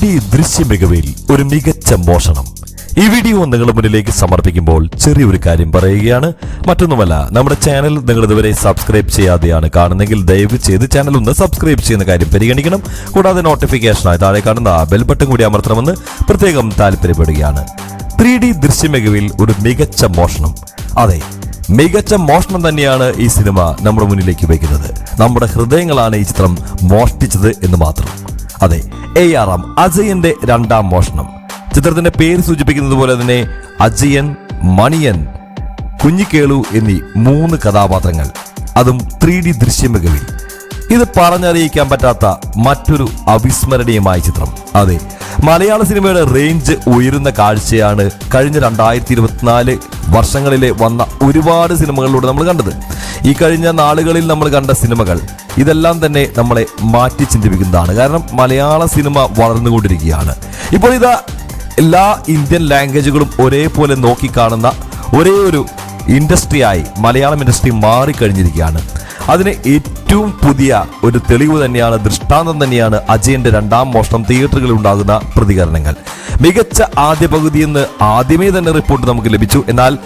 D ദൃശ്യമികവിൽ ഒരു മികച്ച മോഷണം. ഈ വീഡിയോ നിങ്ങളുടെ മുന്നിലേക്ക് സമർപ്പിക്കുമ്പോൾ ചെറിയൊരു കാര്യം പറയുകയാണ്. മറ്റൊന്നുമല്ല നമ്മുടെ ചാനൽ നിങ്ങൾ ഇതുവരെ സബ്സ്ക്രൈബ് ചെയ്യാതെയാണ് കാണുന്നെങ്കിൽ ദയവ് ചെയ്ത് ചാനൽ ഒന്ന് സബ്സ്ക്രൈബ് ചെയ്യുന്ന കാര്യം പരിഗണിക്കണം. കൂടാതെ നോട്ടിഫിക്കേഷനായി താഴെ കാണുന്ന ബെൽ ബട്ടൺ കൂടി അമർത്തണമെന്ന് പ്രത്യേകം താല്പര്യപ്പെടുകയാണ്. ത്രീ ഡി ദൃശ്യമികവിൽ ഒരു മികച്ച മോഷണം. അതെ മികച്ച മോഷണം തന്നെയാണ് ഈ സിനിമ നമ്മുടെ മുന്നിലേക്ക് വയ്ക്കുന്നത്. നമ്മുടെ ഹൃദയങ്ങളാണ് ഈ ചിത്രം മോഷ്ടിച്ചത് എന്ന് മാത്രം. അതെ എ ആർ എം അജയന്റെ രണ്ടാം മോഷണം. ചിത്രത്തിന്റെ പേര് സൂചിപ്പിക്കുന്നത് പോലെ തന്നെ അജയൻ മണിയൻ കുഞ്ഞിക്കേളു എന്നീ മൂന്ന് കഥാപാത്രങ്ങൾ. അതും ത്രീ ഡി ദൃശ്യമികവിൽ ഇത് പറഞ്ഞറിയിക്കാൻ പറ്റാത്ത മറ്റൊരു അവിസ്മരണീയമായ ചിത്രം. അതെ മലയാള സിനിമയുടെ റേഞ്ച് ഉയരുന്ന കാഴ്ചയാണ് കഴിഞ്ഞ രണ്ടായിരത്തി ഇരുപത്തിനാല് വർഷങ്ങളിലെ വന്ന ഒരുപാട് സിനിമകളിലൂടെ നമ്മൾ കണ്ടത്. ഈ കഴിഞ്ഞ നാളുകളിൽ നമ്മൾ കണ്ട സിനിമകൾ ഇതെല്ലാം തന്നെ നമ്മളെ മാറ്റി ചിന്തിപ്പിക്കുന്നതാണ്. കാരണം മലയാള സിനിമ വളർന്നുകൊണ്ടിരിക്കുകയാണ്. ഇപ്പോൾ ഇതാ എല്ലാ ഇന്ത്യൻ ലാംഗ്വേജുകളും ഒരേപോലെ നോക്കിക്കാണുന്ന ഒരേ ഒരു ഇൻഡസ്ട്രിയായി മലയാളം ഇൻഡസ്ട്രി മാറിക്കഴിഞ്ഞിരിക്കുകയാണ്. അതിന് ഏറ്റവും പുതിയ ഒരു തെളിവ് തന്നെയാണ് ദൃഷ്ടാന്തം തന്നെയാണ് അജയന്റെ രണ്ടാം മോഷണം തിയേറ്ററുകളിൽ ഉണ്ടാകുന്ന പ്രതികരണങ്ങൾ. മികച്ച ആദ്യ പകുതി എന്ന് ആദ്യമേ തന്നെ റിപ്പോർട്ട് നമുക്ക് ലഭിച്ചു. എന്നാൽ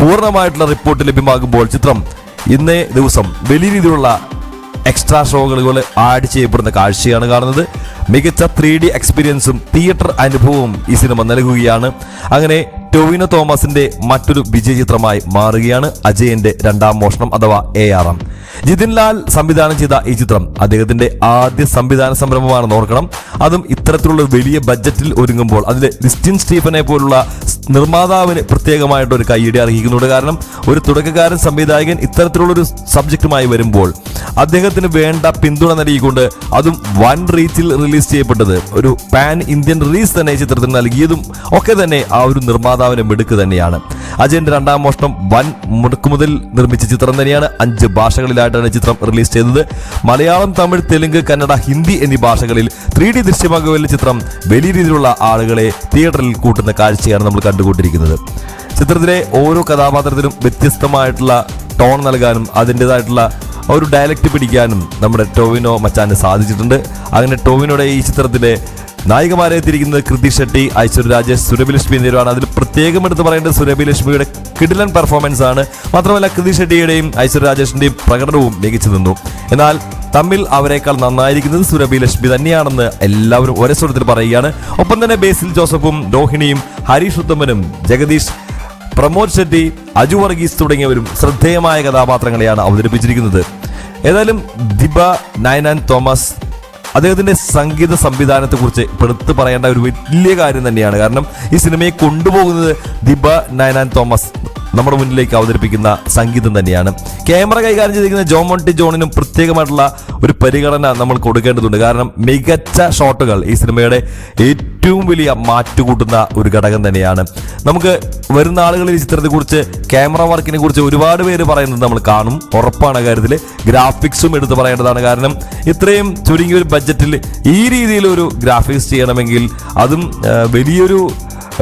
പൂർണമായിട്ടുള്ള റിപ്പോർട്ട് ലഭ്യമാകുമ്പോൾ ചിത്രം ഇന്നേ ദിവസം വലിയ രീതിയിലുള്ള എക്സ്ട്രാ ഷോകൾ ആഡ് ചെയ്യപ്പെടുന്ന കാഴ്ചയാണ് കാണുന്നത്. മികച്ച ത്രീ ഡി എക്സ്പീരിയൻസും തിയേറ്റർ അനുഭവവും ഈ സിനിമ നൽകുകയാണ്. അങ്ങനെ ടൊവിനോ തോമസിന്റെ മറ്റൊരു വിജയ ചിത്രമായി മാറുകയാണ് അജയന്റെ രണ്ടാം മോഷണം അഥവാ A R M Jithin Lal സംവിധാനം ചെയ്ത ഈ ചിത്രം അദ്ദേഹത്തിന്റെ ആദ്യ സംവിധാന സംരംഭമാണെന്ന് ഓർക്കണം. അതും ഇത്തരത്തിലുള്ള വലിയ ബഡ്ജറ്റിൽ ഒരുങ്ങുമ്പോൾ അതിൽ ലിസ്റ്റിൻ സ്റ്റീഫനെ പോലുള്ള നിർമ്മാതാവിന് പ്രത്യേകമായിട്ട് ഒരു അർഹിക്കുന്നുണ്ട്. കാരണം ഒരു തുടക്കക്കാരൻ സംവിധായകൻ ഇത്തരത്തിലുള്ളൊരു സബ്ജക്റ്റുമായി വരുമ്പോൾ അദ്ദേഹത്തിന് വേണ്ട പിന്തുണ നൽകിക്കൊണ്ട് അതും വൺ റീച്ചിൽ റിലീസ് ചെയ്യപ്പെട്ടത്. ഒരു പാൻ ഇന്ത്യൻ റിലീസ് തന്നെ ചിത്രത്തിന് നൽകിയതും ഒക്കെ തന്നെ ആ ഒരു നിർമ്മാതാവിന്റെ മിടുക്ക് തന്നെയാണ്. അജയന്റെ രണ്ടാം മോഷണം വൻ മുടക്കുമുതൽ നിർമ്മിച്ച ചിത്രം തന്നെയാണ്. അഞ്ച് ഭാഷകളിലായിട്ടാണ് ചിത്രം റിലീസ് ചെയ്തത്. മലയാളം തമിഴ് തെലുങ്ക് കന്നഡ ഹിന്ദി എന്നീ ഭാഷകളിൽ ത്രീ ഡി ദൃശ്യമാകുന്ന ചിത്രം വലിയ രീതിയിലുള്ള ആളുകളെ തിയേറ്ററിൽ കൂട്ടുന്ന കാഴ്ചയാണ് നമ്മൾ കണ്ടുകൊണ്ടിരിക്കുന്നത്. ചിത്രത്തിലെ ഓരോ കഥാപാത്രത്തിനും വ്യത്യസ്തമായിട്ടുള്ള ടോൺ നൽകാനും അതിന്റെതായിട്ടുള്ള ആ ഒരു ഡയലക്റ്റ് പിടിക്കാനും നമ്മുടെ ടോവിനോ മച്ചാന് സാധിച്ചിട്ടുണ്ട്. അങ്ങനെ ടോവിനോയുടെ ഈ ചിത്രത്തിലെ നായികമാരെ എത്തിയിരിക്കുന്നത് കൃതി ഷെട്ടി ഐശ്വര്യ രാജേഷ് സുരഭി ലക്ഷ്മി എന്നിവരാണ്. അതിൽ പ്രത്യേകം എടുത്ത് പറയേണ്ടത് സുരഭി ലക്ഷ്മിയുടെ കിടിലൻ പെർഫോമൻസ് ആണ്. മാത്രമല്ല കൃതി ഷെട്ടിയുടെയും ഐശ്വര്യ രാജേഷിന്റെയും പ്രകടനവും മികച്ചു നിന്നു. എന്നാൽ തമ്മിൽ അവരെക്കാൾ നന്നായിരിക്കുന്നത് സുരഭി ലക്ഷ്മി തന്നെയാണെന്ന് എല്ലാവരും ഒരേ സ്വരത്തിൽ പറയുകയാണ്. ഒപ്പം തന്നെ ബേസിൽ ജോസഫും രോഹിണിയും ഹരീഷ് ഉത്തമനും ജഗദീഷ് പ്രമോദ് ഷെട്ടി അജു വർഗീസ് തുടങ്ങിയവരും ശ്രദ്ധേയമായ കഥാപാത്രങ്ങളെയാണ് അവതരിപ്പിച്ചിരിക്കുന്നത്. ഏതായാലും ദിബ നയനാൻ തോമസ് അദ്ദേഹത്തിന്റെ സംഗീത സംവിധാനത്തെക്കുറിച്ച് എടുത്തു പറയേണ്ട ഒരു വലിയ കാര്യം തന്നെയാണ്. കാരണം ഈ സിനിമയെ കൊണ്ടുപോകുന്നത് ദിബ നയനാൻ തോമസ് നമ്മുടെ മുന്നിലേക്ക് അവതരിപ്പിക്കുന്ന സംഗീതം തന്നെയാണ്. ക്യാമറ കൈകാര്യം ചെയ്തിരിക്കുന്ന ജോൺ മോണ്ടി ജോണിനും പ്രത്യേകമായിട്ടുള്ള ഒരു പരിഗണന നമ്മൾ കൊടുക്കേണ്ടതുണ്ട്. കാരണം മികച്ച ഷോട്ടുകൾ ഈ സിനിമയുടെ ഏറ്റവും വലിയ മാറ്റുകൂട്ടുന്ന ഒരു ഘടകം തന്നെയാണ്. നമുക്ക് വരുന്ന ആളുകളിൽ ഈ ചിത്രത്തെക്കുറിച്ച് ക്യാമറ വർക്കിനെ കുറിച്ച് ഒരുപാട് പേര് പറയുന്നത് നമ്മൾ കാണും. ഉറപ്പാണ് കാര്യത്തിൽ ഗ്രാഫിക്സും എടുത്ത് പറയേണ്ടതാണ്. കാരണം ഇത്രയും ചുരുങ്ങിയ ഒരു ബഡ്ജറ്റിൽ ഈ രീതിയിൽ ഒരു ഗ്രാഫിക്സ് ചെയ്യണമെങ്കിൽ അതും വലിയൊരു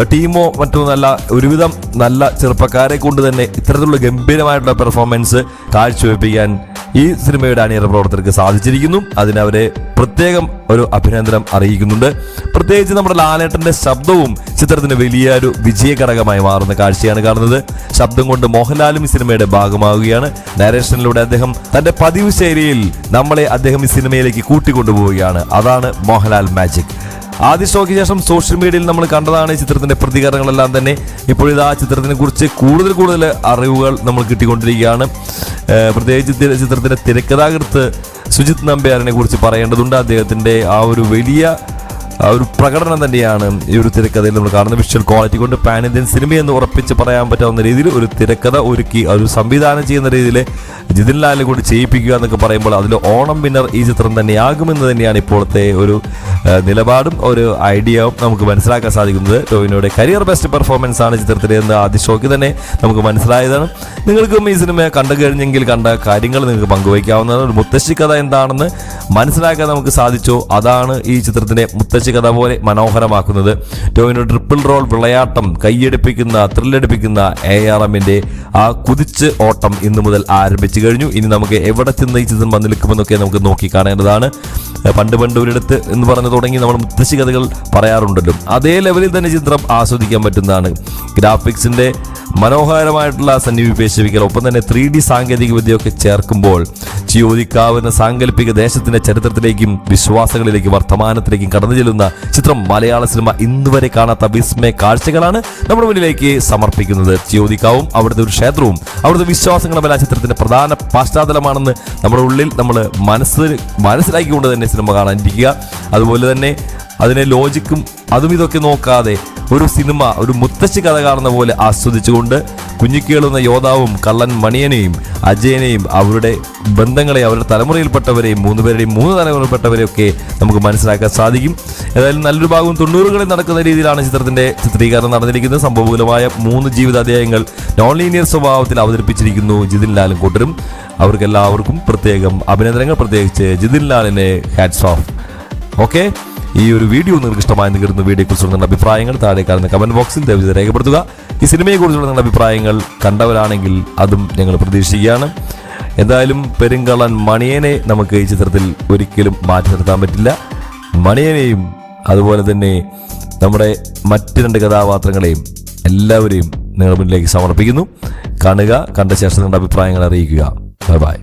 ടീമോ മറ്റൊന്നല്ല നല്ല ഒരുവിധം നല്ല ചെറുപ്പക്കാരെ കൊണ്ട് തന്നെ ഇത്തരത്തിലുള്ള ഗംഭീരമായിട്ടുള്ള പെർഫോമൻസ് കാഴ്ചവെപ്പിക്കാൻ ഈ സിനിമയുടെ അണിയറ പ്രവർത്തകർക്ക് സാധിച്ചിരിക്കുന്നു. അതിനവരെ പ്രത്യേകം ഒരു അഭിനന്ദനം അറിയിക്കുന്നുണ്ട്. പ്രത്യേകിച്ച് നമ്മുടെ ലാലേട്ടന്റെ ശബ്ദവും ചിത്രത്തിന് വലിയൊരു വിജയഘടകമായി മാറുന്ന കാഴ്ചയാണ് കാണുന്നത്. ശബ്ദം കൊണ്ട് മോഹൻലാലും ഈ സിനിമയുടെ ഭാഗമാവുകയാണ്. നരേഷനിലൂടെ അദ്ദേഹം തന്റെ പതിവ് ശൈലിയിൽ നമ്മളെ അദ്ദേഹം ഈ സിനിമയിലേക്ക് കൂട്ടിക്കൊണ്ടുപോവുകയാണ്. അതാണ് മോഹൻലാൽ മാജിക് ആദ്യ ഷോയ്ക്ക് ശേഷം സോഷ്യൽ മീഡിയയിൽ നമ്മൾ കണ്ടതാണ് ഈ ചിത്രത്തിന്റെ പ്രതികരണങ്ങളെല്ലാം തന്നെ. ഇപ്പോഴിത് ആ ചിത്രത്തിനെ കുറിച്ച് കൂടുതൽ കൂടുതൽ അറിവുകൾ നമ്മൾ കിട്ടിക്കൊണ്ടിരിക്കുകയാണ്. പ്രത്യേകിച്ച് ചിത്രത്തിന്റെ തിരക്കഥാകൃത്ത് സുജിത് നമ്പ്യാറിനെ കുറിച്ച് പറയേണ്ടതുണ്ട്. അദ്ദേഹത്തിന്റെ ആ ഒരു വലിയ ഒരു പ്രകടനം തന്നെയാണ് ഈ ഒരു തിരക്കഥയിൽ നമ്മൾ കാണുന്ന വിഷ്വൽ ക്വാളിറ്റി കൊണ്ട് പാൻ ഇന്ത്യൻ സിനിമ എന്ന് ഉറപ്പിച്ച് പറയാൻ പറ്റാവുന്ന രീതിയിൽ ഒരു തിരക്കഥ ഒരുക്കി ഒരു സംവിധാനം ചെയ്യുന്ന രീതിയിൽ ജിതിൻ ലാലിനെ കൂടി ചെയ്യിപ്പിക്കുക എന്നൊക്കെ പറയുമ്പോൾ അതിൽ ഓണം വിന്നർ ഈ ചിത്രം തന്നെയാകുമെന്ന് തന്നെയാണ് ഇപ്പോഴത്തെ ഒരു നിലപാടും ഒരു ഐഡിയയും നമുക്ക് മനസ്സിലാക്കാൻ സാധിക്കുന്നത്. ടോവിനോയുടെ കരിയർ ബെസ്റ്റ് പെർഫോമൻസ് ആണ് ചിത്രത്തിൽ എന്ന് ആദ്യ ഷോക്ക് തന്നെ നമുക്ക് മനസ്സിലായതാണ്. നിങ്ങൾക്കും ഈ സിനിമ കണ്ടു കഴിഞ്ഞെങ്കിൽ കണ്ട കാര്യങ്ങൾ നിങ്ങൾക്ക് പങ്കുവയ്ക്കാവുന്നതാണ്. ഒരു മുത്തശ്ശി കഥ എന്താണെന്ന് മനസ്സിലാക്കാൻ നമുക്ക് സാധിച്ചു. അതാണ് ഈ ചിത്രത്തിന്റെ മുത്തശ്ശി കഥ പോലെ മനോഹരമാക്കുന്നത്. ടോവിനോ ട്രിപ്പിൾ റോൾ വിളയാട്ടം കൈയടിപ്പിക്കുന്ന ത്രില്ലടിപ്പിക്കുന്ന എ ആർ എമ്മിന്റെ ആ കുതിച്ച് ഓട്ടം ഇന്നു മുതൽ ആരംഭിച്ചു കഴിഞ്ഞു. ഇനി നമുക്ക് എവിടെ ചെന്ന് ഈ ചിത്രം വന്നു നിൽക്കുമെന്നൊക്കെ നമുക്ക് നോക്കി കാണേണ്ടതാണ്. പണ്ട് പണ്ട് ഒരിടത്ത് എന്ന് പറഞ്ഞു തുടങ്ങി നമ്മൾ മുത്തശ്ശി കഥകൾ പറയാറുണ്ടല്ലോ. അതേ ലെവലിൽ തന്നെ ചിത്രം ആസ്വദിക്കാൻ പറ്റുന്നതാണ്. ഗ്രാഫിക്സിന്റെ മനോഹരമായിട്ടുള്ള സന്നിവേശിക്കൽ ഒപ്പം തന്നെ ത്രീ ഡി സാങ്കേതിക വിദ്യയൊക്കെ ചേർക്കുമ്പോൾ ചിയോദിക്കാവുന്ന സാങ്കല്പിക ദേശത്തിന്റെ ചരിത്രത്തിലേക്കും വിശ്വാസങ്ങളിലേക്കും വർത്തമാനത്തിലേക്കും കടന്നു ചെല്ലുന്ന ചിത്രം മലയാള സിനിമ ഇന്നുവരെ കാണാത്ത വിസ്മയ കാഴ്ചകളാണ് നമ്മുടെ മുന്നിലേക്ക് സമർപ്പിക്കുന്നത്. ചിയോദിക്കാവും അവിടുത്തെ ഒരു ക്ഷേത്രവും അവിടുത്തെ വിശ്വാസങ്ങളും എല്ലാം ചിത്രത്തിന്റെ പ്രധാന പശ്ചാത്തലമാണെന്ന് നമ്മുടെ ഉള്ളിൽ നമ്മൾ മനസ്സ് മനസ്സിലാക്കിക്കൊണ്ട് തന്നെ സിനിമ കാണാനിരിക്കുക. അതുപോലെ തന്നെ അതിനെ ലോജിക്കും അതും ഇതൊക്കെ നോക്കാതെ ഒരു സിനിമ ഒരു മുത്തശ്ശി കഥ കാണുന്ന പോലെ ആസ്വദിച്ചുകൊണ്ട് കുഞ്ഞിക്കേളുന്ന യോദ്ധാവും കള്ളൻ മണിയനെയും അജയനെയും അവരുടെ ബന്ധങ്ങളെ അവരുടെ തലമുറയിൽപ്പെട്ടവരെയും മൂന്ന് പേരുടെയും മൂന്ന് തലമുറയിൽപ്പെട്ടവരെയും ഒക്കെ നമുക്ക് മനസ്സിലാക്കാൻ സാധിക്കും. ഏതായാലും നല്ലൊരു ഭാഗവും തൊണ്ണൂറുകളിൽ നടക്കുന്ന രീതിയിലാണ് ചിത്രത്തിന്റെ ചിത്രീകരണം നടന്നിരിക്കുന്നത്. സംഭവകുലമായ മൂന്ന് ജീവിതാധ്യായങ്ങൾ നോൺ ലീനിയർ സ്വഭാവത്തിൽ അവതരിപ്പിച്ചിരിക്കുന്നു ജിതിൻ ലാലും കൂട്ടരും. അവർക്കെല്ലാവർക്കും പ്രത്യേകം അഭിനന്ദനങ്ങൾ. പ്രത്യേകിച്ച് ജിതിൻ ലാലിനെ ഹാറ്റ്സ് ഓഫ് ഓക്കെ ഈ ഒരു വീഡിയോ നിങ്ങൾക്ക് ഇഷ്ടമായി കരുതുന്ന വീഡിയോയെക്കുറിച്ചുള്ള നിങ്ങളുടെ അഭിപ്രായങ്ങൾ താഴെ കാണുന്ന കമന്റ് ബോക്സിൽ ദയവ് രേഖപ്പെടുത്തുക. ഈ സിനിമയെക്കുറിച്ചുള്ള നിങ്ങളുടെ അഭിപ്രായങ്ങൾ കണ്ടവരാണെങ്കിൽ അതും ഞങ്ങൾ പ്രതീക്ഷിക്കുകയാണ്. എന്തായാലും പെരുങ്കളൻ മണിയനെ നമുക്ക് ഈ ചിത്രത്തിൽ ഒരിക്കലും മാറ്റി നിർത്താൻ പറ്റില്ല. മണിയനെയും അതുപോലെ തന്നെ നമ്മുടെ മറ്റ് രണ്ട് കഥാപാത്രങ്ങളെയും എല്ലാവരെയും നിങ്ങളുടെ മുന്നിലേക്ക് സമർപ്പിക്കുന്നു. കാണുക കണ്ട ശേഷം നിങ്ങളുടെ അഭിപ്രായങ്ങൾ അറിയിക്കുക. Bye bye.